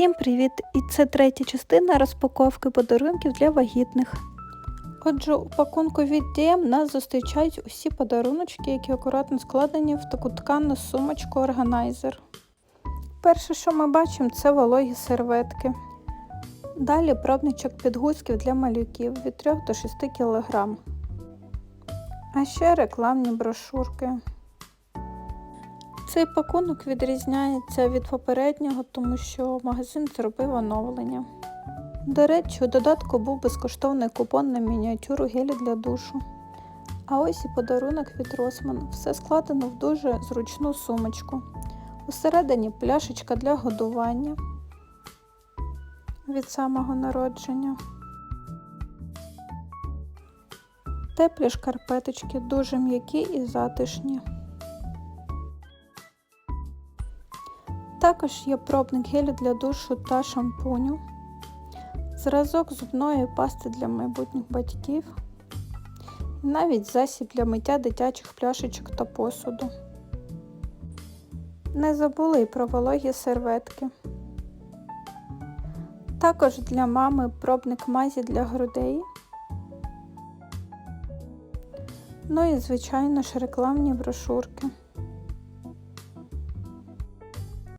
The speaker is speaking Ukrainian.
Всім привіт! І це третя частина розпаковки подарунків для вагітних. Отже, у пакунку від DM нас зустрічають усі подаруночки, які акуратно складені в таку ткану сумочку органайзер. Перше, що ми бачимо, це вологі серветки. Далі пробничок підгузків для малюків від 3 до 6 кг. А ще рекламні брошурки. Цей пакунок відрізняється від попереднього, тому що магазин зробив оновлення. До речі, у додатку був безкоштовний купон на мініатюру гелі для душу. А ось і подарунок від Росман. Все складено в дуже зручну сумочку. Усередині пляшечка для годування від самого народження. Теплі шкарпеточки дуже м'які і затишні. Також є пробник гелю для душу та шампуню, зразок зубної пасти для майбутніх батьків, навіть засіб для миття дитячих пляшечок та посуду. Не забули і про вологі серветки. Також для мами пробник мазі для грудей. Ну і, звичайно ж, рекламні брошурки.